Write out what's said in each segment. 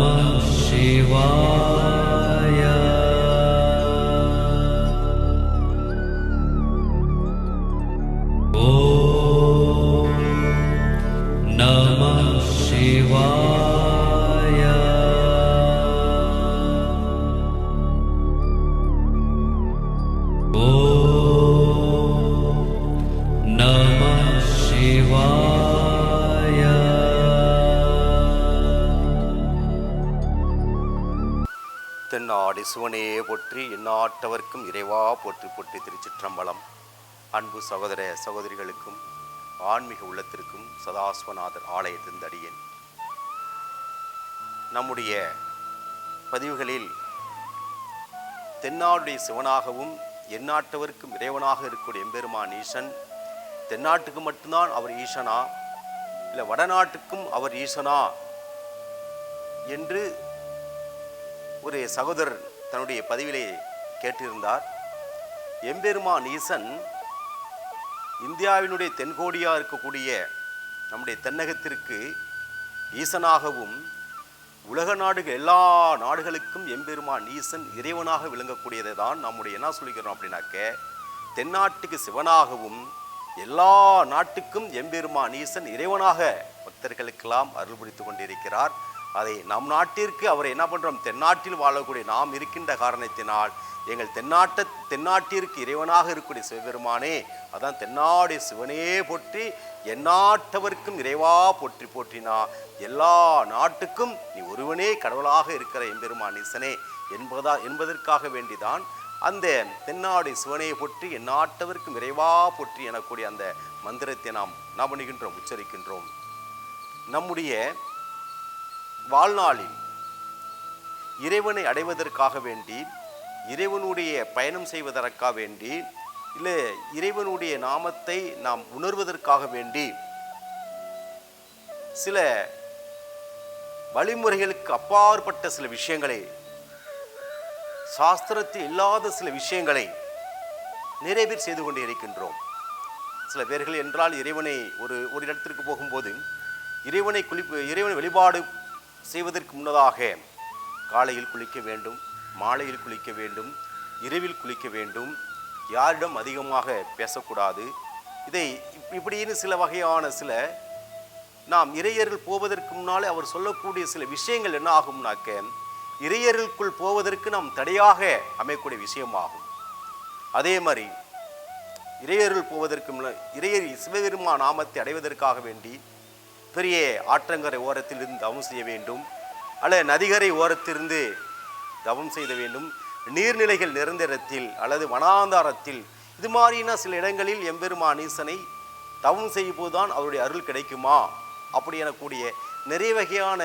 Shiva. தென்னாடி சிவனே போற்றி எந்நாட்டவர்க்கும் இறைவா போற்றி போற்றி திருச்சிற்றம்பலம். அன்பு சகோதர சகோதரிகளுக்கும் ஆன்மீக உள்ளத்திற்கும் சதாஸ்வநாதர் ஆலயத்தின் அடியேன். நம்முடைய பதிவுகளில் தென்னாடுடைய சிவனாகவும் எந்நாட்டவர்க்கும் இறைவனாக இருக்கக்கூடிய எம்பெருமான் ஈசன் தென்னாட்டுக்கு மட்டும்தான் அவர் ஈசனா இல்லை வடநாட்டுக்கும் அவர் ஈசனா என்று ஒரு சகோதரர் தன்னுடைய பதிவிலே கேட்டிருந்தார் எம்பெருமான் ஈசன் இந்தியாவினுடைய தென்கோடியாக இருக்கக்கூடிய நம்முடைய தென்னகத்திற்கு ஈசனாகவும் உலக நாடுகள் எல்லா நாடுகளுக்கும் எம்பெருமான் ஈசன் இறைவனாக விளங்கக்கூடியதை தான் நம்முடைய என்ன சொல்லிக்கிறோம் அப்படின்னாக்க தென்னாட்டுக்கு சிவனாகவும் எல்லா நாட்டுக்கும் எம்பெருமான் ஈசன் இறைவனாக பக்தர்களுக்கெல்லாம் அருள் புரித்து கொண்டிருக்கிறார். அதை நம் நாட்டிற்கு அவர் என்ன பண்ணுறோம் தென்னாட்டில் வாழக்கூடிய நாம் இருக்கின்ற காரணத்தினால் எங்கள் தென்னாட்ட தென்னாட்டிற்கு இறைவனாக இருக்கக்கூடிய சிவபெருமானே அதான் தென்னாடு சிவனே போற்றி எந்நாட்டவர்க்கும் இறைவா போற்றி போற்றினா எல்லா நாட்டுக்கும் நீ ஒருவனே கடவுளாக இருக்கிற எம்பெருமான் ஈசனே என்பதா என்பதற்காக வேண்டிதான் அந்த தென்னாடி சிவனையை போற்றி எந்நாட்டவர்க்கும் இறைவா போற்றி எனக்கூடிய அந்த மந்திரத்தை நாம் நாம் பண்ணுகின்றோம்? உச்சரிக்கின்றோம். நம்முடைய வாழ்நாளில் இறைவனை அடைவதற்காக வேண்டி இறைவனுடைய பயணம் செய்வதற்காக வேண்டி இல்லை இறைவனுடைய நாமத்தை நாம் உணர்வதற்காக வேண்டி சில வழிமுறைகளுக்கு அப்பாற்பட்ட சில விஷயங்களை சாஸ்திரத்தில் இல்லாத சில விஷயங்களை நிறைய பேர் செய்து கொண்டு இருக்கின்றோம். சில பேர்கள் என்றால் இறைவனை ஒரு ஒரு இடத்திற்கு போகும்போது இறைவனை குளிப்பு இறைவனை வழிபாடு செய்வதற்கு முன்னதாக காலையில் குளிக்க வேண்டும் மாலையில் குளிக்க வேண்டும் இரவில் குளிக்க வேண்டும். யாரிடம் அதிகமாக பேசக்கூடாது. இதை இப்படின்னு சில வகையான சில நாம் இறையர்கள் போவதற்கு முன்னாலே அவர் சொல்லக்கூடிய சில விஷயங்கள் என்ன ஆகும்னாக்க இறையர்களுக்குள் போவதற்கு நாம் தடையாக அமையக்கூடிய விஷயமாகும். அதே மாதிரி இறையர்கள் போவதற்கு முன்ன இறையர் சிவபெருமா நாமத்தை அடைவதற்காக வேண்டி பெரிய ஆற்றங்கரை ஓரத்தில் இருந்து தவம் செய்ய வேண்டும். அல்லது நதிகரை ஓரத்திலிருந்து தவம் செய்த வேண்டும். நீர்நிலைகள் நிறைந்த இடத்தில் அல்லது வனாந்தாரத்தில் இது மாதிரியான சில இடங்களில் எம்பெருமான் ஈசனை தவம் செய்யும் போதுதான் அவருடைய அருள் கிடைக்குமா? அப்படி எனக்கூடிய நிறைய வகையான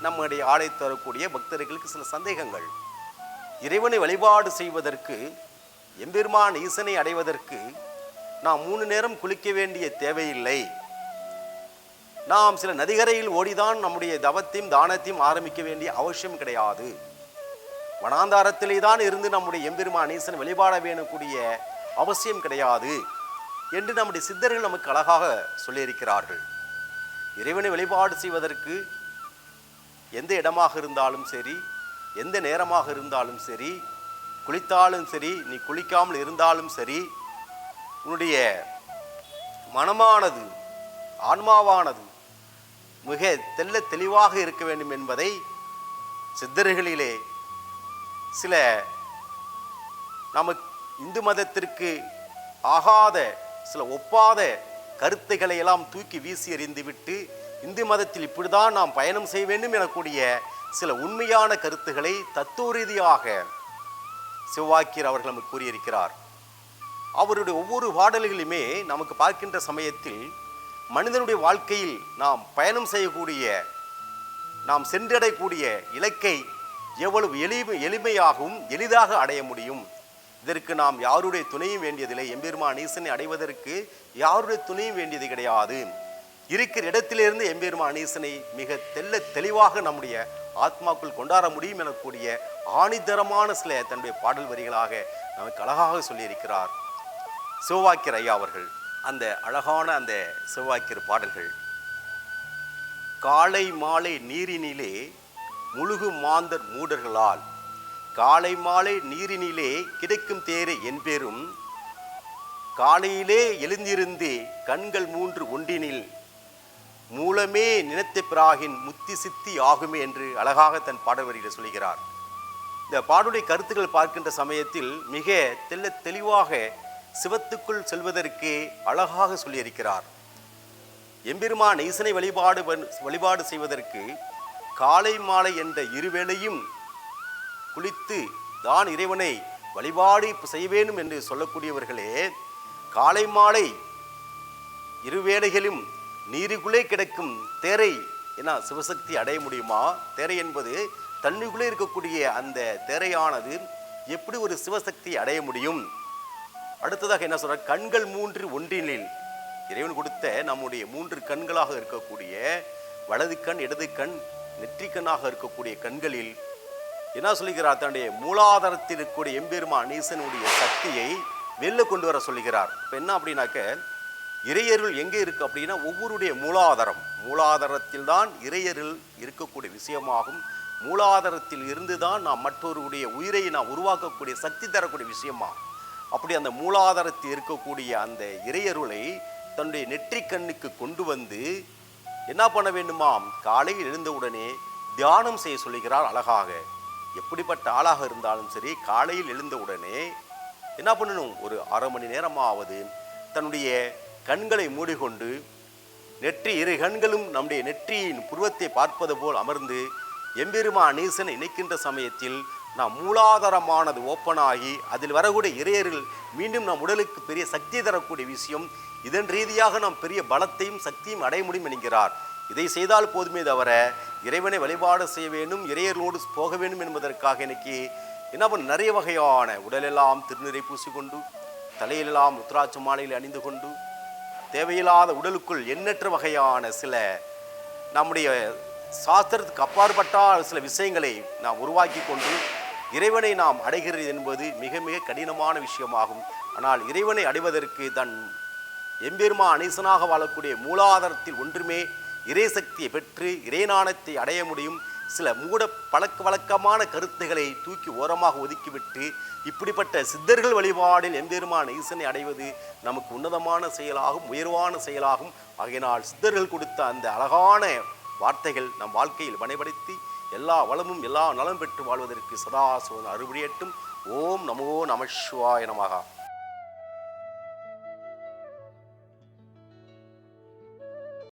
நம்முடைய ஆடை தரக்கூடிய பக்தர்களுக்கு சில சந்தேகங்கள். இறைவனை வழிபாடு செய்வதற்கு எம்பெருமான் ஈசனை அடைவதற்கு நாம் மூணு நேரம் குளிக்க வேண்டிய தேவையில்லை. நாம் சில நதிகரையில் ஓடிதான் நம்முடைய தவத்தையும் தானத்தையும் ஆரம்பிக்க வேண்டிய அவசியம் கிடையாது. வனாந்தாரத்திலே தான் இருந்து நம்முடைய எம்பெருமான் ஈசன் வழிபாட வேணக்கூடிய அவசியம் கிடையாது என்று நம்முடைய சித்தர்கள் நமக்கு அழகாக சொல்லியிருக்கிறார்கள். இறைவனை வழிபாடு செய்வதற்கு எந்த இடமாக இருந்தாலும் சரி எந்த நேரமாக இருந்தாலும் சரி குளித்தாலும் சரி நீ குளிக்காமல் இருந்தாலும் சரி உன்னுடைய மனமானது ஆன்மாவானது மிக தெல்ல தெளிவாக இருக்க வேண்டும் என்பதை சித்தர்களிலே சில நமக்கு இந்து மதத்திற்கு ஆகாத சில ஒப்பாத கருத்துக்களை எல்லாம் தூக்கி வீசி எறிந்துவிட்டு இந்து மதத்தில் இப்படிதான் நாம் பயணம் செய்ய வேண்டும் எனக்கூடிய சில உண்மையான கருத்துக்களை தத்துவ ரீதியாக சிவாக்கியர் அவர்கள் நமக்கு கூறியிருக்கிறார். அவருடைய ஒவ்வொரு பாடல்களுமே நமக்கு பார்க்கின்ற சமயத்தில் மனிதனுடைய வாழ்க்கையில் நாம் பயணம் செய்யக்கூடிய நாம் சென்றடையக்கூடிய இலக்கை எவ்வளவு எளிமை எளிமையாகவும் எளிதாக அடைய முடியும்? இதற்கு நாம் யாருடைய துணையும் வேண்டியதில்லை. எம்பெருமான் ஈசனை அடைவதற்கு யாருடைய துணையும் வேண்டியது கிடையாது. இருக்கிற இடத்திலிருந்து எம்பெருமான் ஈசனை மிக தெல்ல தெளிவாக நம்முடைய ஆத்மாக்குள் கொண்டாட முடியும் எனக்கூடிய ஆணித்தரமான சில தன்னுடைய பாடல் வரிகளாக நமக்கு அழகாக சொல்லியிருக்கிறார். சிவவாக்கியர் ஐயா அவர்கள். அந்த அழகான அந்த செவ்வாய்க்கிற பாடல்கள். காலை மாலை நீரினிலே முழுகு மாந்தர் மூடர்களால். காலை மாலை நீரினிலே கிடைக்கும் தேரை என்பேரும் காலையிலே எழுந்திருந்து கண்கள் மூன்று ஒன்றினில். மூலமே நினைத்த பிராகின் முத்தி சித்தி ஆகுமே என்று அழகாக தன் பாடவரியில் சொல்கிறார். இந்த பாடுடைய கருத்துக்கள் பார்க்கின்ற சமயத்தில் மிக தெல்ல தெளிவாக சிவத்துக்குள் செல்வதற்கு அழகாக சொல்லியிருக்கிறார். எம்பெருமான் ஈசனை வழிபாடு வழிபாடு செய்வதற்கு காலை மாலை என்ற இருவேளையும் குளித்து தான் இறைவனை வழிபாடு செய்ய வேண்டும் என்று சொல்லக்கூடியவர்களே காலை மாலை இருவேளைகளும் நீருக்குள்ளே கிடக்கும் தேரை ஏன்னா சிவசக்தி அடைய முடியுமா? தேரை என்பது தண்ணிக்குள்ளே இருக்கக்கூடிய அந்த தேரையானது எப்படி ஒரு சிவசக்தி அடைய முடியும்? அடுத்ததாக என்ன சொல்ற கண்கள் மூன்று ஒன்றினில். இறைவன் கொடுத்த நம்முடைய மூன்று கண்களாக இருக்கக்கூடிய வலது கண் இடது கண் நெற்றிக்கண்ணாக இருக்கக்கூடிய கண்களில் என்ன சொல்லுகிறார்? தன்னுடைய மூலாதாரத்தில் இருக்கக்கூடிய எம்பெருமான் ஈசனுடைய சக்தியை வெளில கொண்டு வர சொல்லுகிறார். இப்போ என்ன அப்படின்னாக்க இறையருள் எங்கே இருக்கு அப்படின்னா ஒவ்வொருடைய மூலாதாரம். மூலாதாரத்தில் தான் இறையருள் இருக்கக்கூடிய விஷயமாகும். மூலாதாரத்தில் இருந்து தான் நாம் மற்றொருடைய உயிரை நாம் உருவாக்கக்கூடிய சக்தி தரக்கூடிய விஷயமாகும். அப்படி அந்த மூலாதாரத்தில் இருக்கக்கூடிய அந்த இறையருளை தன்னுடைய நெற்றிக் கண்ணுக்கு கொண்டு வந்து என்ன பண்ண வேண்டுமாம்? காலையில் எழுந்தவுடனே தியானம் செய்ய சொல்லுகிறார் அழகாக. எப்படிப்பட்ட ஆளாக இருந்தாலும் சரி காலையில் எழுந்தவுடனே என்ன பண்ணணும்? ஒரு அரை மணி நேரமாவது தன்னுடைய கண்களை மூடிக்கொண்டு நெற்றி இரு கண்களும் நம்முடைய நெற்றியின் புருவத்தை பார்ப்பது போல் அமர்ந்து எம்பெருமா நீசனை இணைக்கின்ற சமயத்தில் நாம் மூலாதாரமானது ஓப்பனாகி அதில் வரக்கூடிய இறையரில் மீண்டும் நம் உடலுக்கு பெரிய சக்தி தரக்கூடிய விஷயம் இதன் ரீதியாக நாம் பெரிய பலத்தையும் சக்தியும் அடைய முடியும் என்கிறார். இதை செய்தால் போதுமே தவிர இறைவனை வழிபாடு செய்ய வேண்டும் இறையர்களோடு போக வேண்டும் என்பதற்காக இன்னைக்கு என்ன பண்ண நிறைய வகையான உடலெல்லாம் திருநீரை பூசிக்கொண்டு தலையிலெல்லாம் உத்ராட்ச மாலையில் அணிந்து கொண்டு தேவையில்லாத உடலுக்குள் எண்ணற்ற வகையான சில நம்முடைய சாஸ்திரத்துக்கு அப்பாற்பட்ட சில விஷயங்களை நாம் உருவாக்கி கொண்டு இறைவனை நாம் அடைகிறது என்பது மிக மிக கடினமான விஷயமாகும். ஆனால் இறைவனை அடைவதற்கு தன் எம்பெருமா அனைசனாக வாழக்கூடிய மூலாதாரத்தில் ஒன்றுமே இறை சக்தியை பெற்று இறைநாணத்தை அடைய முடியும். சில மூட பழக்க வழக்கமான கருத்துக்களை தூக்கி ஓரமாக ஒதுக்கிவிட்டு இப்படிப்பட்ட சித்தர்கள் வழிபாடில் எம்பெருமான் ஈசனை அடைவது நமக்கு உன்னதமான செயலாகும் உயர்வான செயலாகும். ஆகையினால் சித்தர்கள் கொடுத்த அந்த அழகான வார்த்தைகள் நம் வாழ்க்கையில் வனைபடுத்தி எல்லா வளமும் எல்லா நலம் பெற்று வாழ்வதற்கு சதாசிவன் அறுபடியட்டும் ஓம் நமோ நம சிவாய நமகா